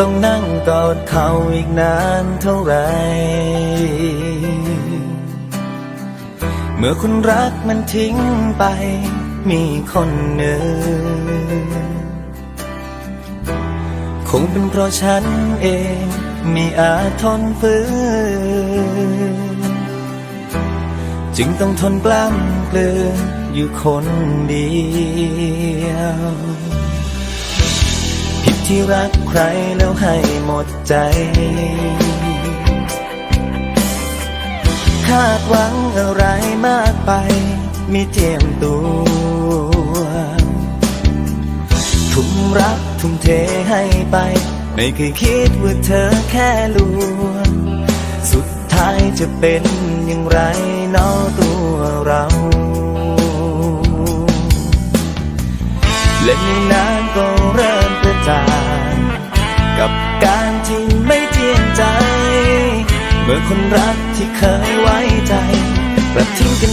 ต้องนั่งกอดเขาอีกนานเท่าไร เมื่อคนรักมันทิ้งไป มีคนหนึ่ง คงเป็นเพราะฉันเองไม่อาจทนฝืนจึงต้องทนกล้ำเกลืออยู่คนเดียว ที่รักใครแล้วให้หมดใจ คาดหวังอะไรมากไปไม่เจียมตัว ทุ่มรักทุ่มเทให้ไป ไม่เคยคิดว่าเธอแค่ลวง สุดท้ายจะเป็นอย่างไรนอตัวเราและในนานก็เริ่ม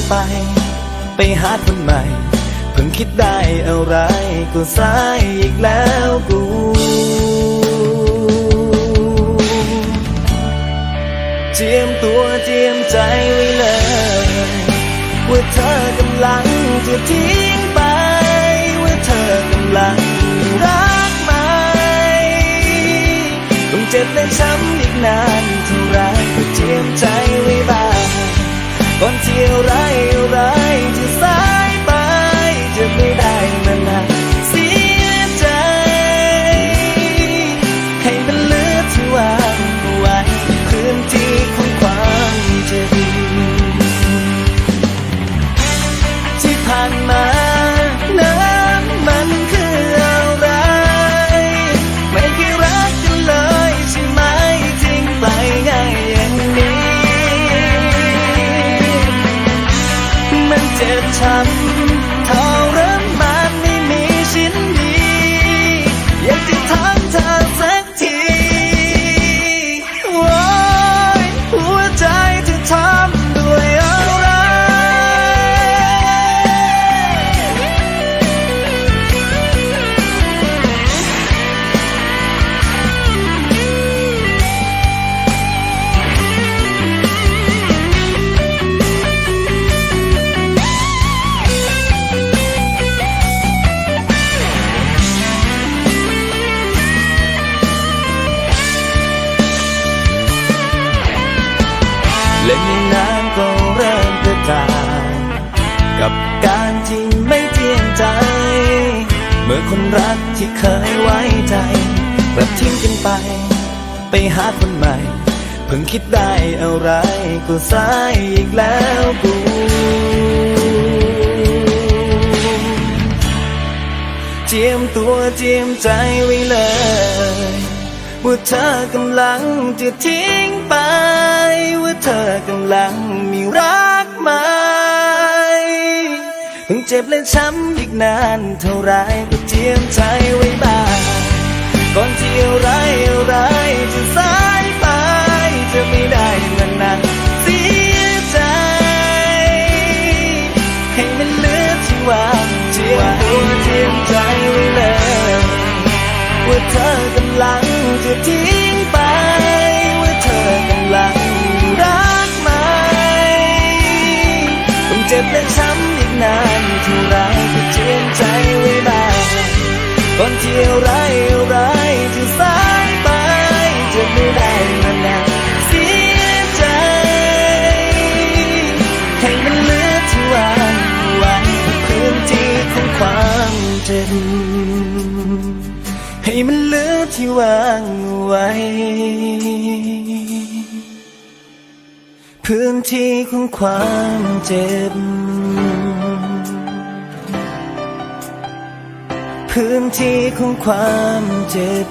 ไป ไปหาคนใหม่เพิ่งคิดได้อะไรก็สายอีกแล้วกูเจียมตัวเจียมใจไว้เลยว่าเธอกำลังจะทิ้งไป ว่าเธอกำลังรักไหมต้องเจ็บและช้ำานมาน้ำมันคืออะไร ไม่เคยรักกันเลยใช่ไหมทิ้งไปง่ายอย่างนี้ มันเจ็บช้ำ และในนานก็เริ่มกระจายกับการที่ไม่เจียงใจ เมื่อคนรักที่เคยไว้ใจกลับทิ้งกันไป ไปหาคนใหม่ เพิ่งคิดได้อะไรก็สายอีกแล้วกูเจียมตัวเจียมใจไว้เลย ว่าเธอกำลังจะทิ้งไป ว่าเธอกำลังมีรักไหมต้องเจ็บและช้ำอีกนานเท่าไรก็เจียมใจไว้บ้างก่อนที่อะไรอะไรจะสายไปจะไม่ได้มานั่งเสียใจ ให้มันลื ลังจะทิ้งไปว่าเธอกำลังรักไหมต้องเจ็บและช้ำอีกนานเท่าไรก็เจียมใจไว้บ้างก่อนที่ไรอะไรจะสายไปจะไม่ได้มานั่เสียใจให้มันเหลือที่ว่างไว้พื้นที่ของความเจ็บ ให้มันเหลือที่ว่างไว้ พื้นที่ของความเจ็บ พื้นที่ของความเจ็บ